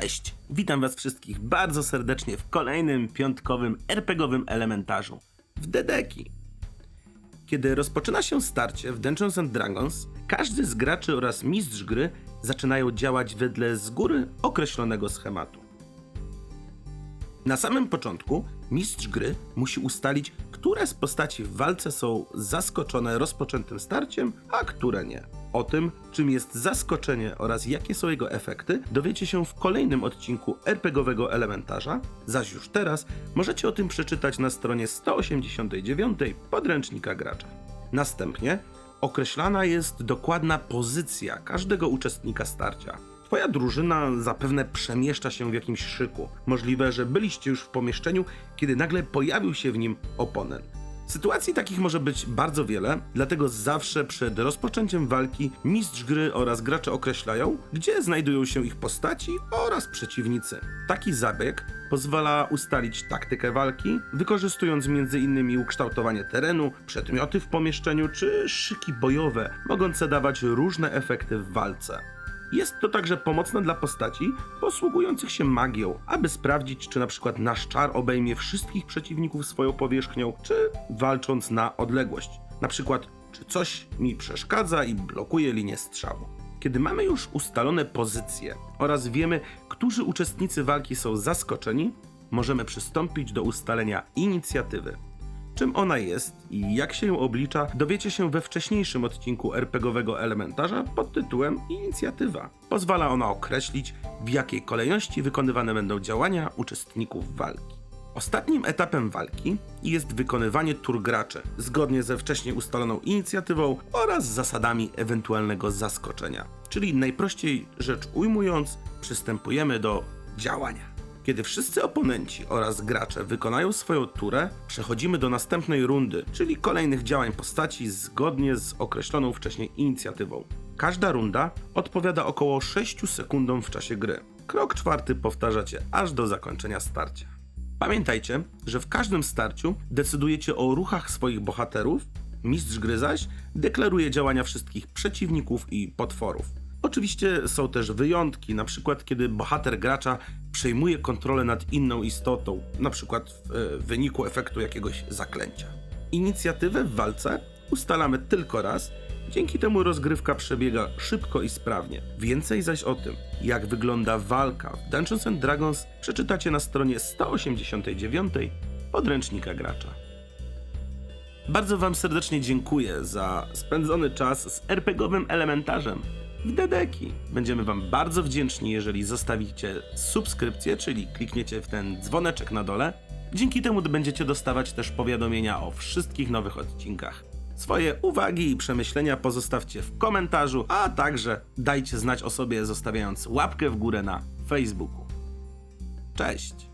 Cześć! Witam Was wszystkich bardzo serdecznie w kolejnym piątkowym RPGowym elementarzu w Dedeki. Kiedy rozpoczyna się starcie w Dungeons and Dragons, każdy z graczy oraz mistrz gry zaczynają działać wedle z góry określonego schematu. Na samym początku mistrz gry musi ustalić, które z postaci w walce są zaskoczone rozpoczętym starciem, a które nie. O tym, czym jest zaskoczenie oraz jakie są jego efekty, dowiecie się w kolejnym odcinku RPGowego elementarza, zaś już teraz możecie o tym przeczytać na stronie 189 podręcznika gracza. Następnie określana jest dokładna pozycja każdego uczestnika starcia. Twoja drużyna zapewne przemieszcza się w jakimś szyku. Możliwe, że byliście już w pomieszczeniu, kiedy nagle pojawił się w nim oponent. Sytuacji takich może być bardzo wiele, dlatego zawsze przed rozpoczęciem walki mistrz gry oraz gracze określają, gdzie znajdują się ich postaci oraz przeciwnicy. Taki zabieg pozwala ustalić taktykę walki, wykorzystując m.in. ukształtowanie terenu, przedmioty w pomieszczeniu czy szyki bojowe, mogące dawać różne efekty w walce. Jest to także pomocne dla postaci posługujących się magią, aby sprawdzić, czy na przykład nasz czar obejmie wszystkich przeciwników swoją powierzchnią, czy walcząc na odległość. Na przykład, czy coś mi przeszkadza i blokuje linię strzału. Kiedy mamy już ustalone pozycje oraz wiemy, którzy uczestnicy walki są zaskoczeni, możemy przystąpić do ustalenia inicjatywy. Czym ona jest i jak się ją oblicza, dowiecie się we wcześniejszym odcinku RPGowego elementarza pod tytułem Inicjatywa. Pozwala ona określić, w jakiej kolejności wykonywane będą działania uczestników walki. Ostatnim etapem walki jest wykonywanie tur graczy, zgodnie ze wcześniej ustaloną inicjatywą oraz zasadami ewentualnego zaskoczenia. Czyli najprościej rzecz ujmując, przystępujemy do działania. Kiedy wszyscy oponenci oraz gracze wykonają swoją turę, przechodzimy do następnej rundy, czyli kolejnych działań postaci zgodnie z określoną wcześniej inicjatywą. Każda runda odpowiada około 6 sekundom w czasie gry. Krok czwarty powtarzacie aż do zakończenia starcia. Pamiętajcie, że w każdym starciu decydujecie o ruchach swoich bohaterów, mistrz gry zaś deklaruje działania wszystkich przeciwników i potworów. Oczywiście są też wyjątki, na przykład kiedy bohater gracza przejmuje kontrolę nad inną istotą, na przykład w e, wyniku efektu jakiegoś zaklęcia. Inicjatywę w walce ustalamy tylko raz, dzięki temu rozgrywka przebiega szybko i sprawnie. Więcej zaś o tym, jak wygląda walka w Dungeons and Dragons przeczytacie na stronie 189 podręcznika gracza. Bardzo Wam serdecznie dziękuję za spędzony czas z RPGowym elementarzem w Dedeki. Będziemy Wam bardzo wdzięczni, jeżeli zostawicie subskrypcję, czyli klikniecie w ten dzwoneczek na dole. Dzięki temu będziecie dostawać też powiadomienia o wszystkich nowych odcinkach. Swoje uwagi i przemyślenia pozostawcie w komentarzu, a także dajcie znać o sobie zostawiając łapkę w górę na Facebooku. Cześć!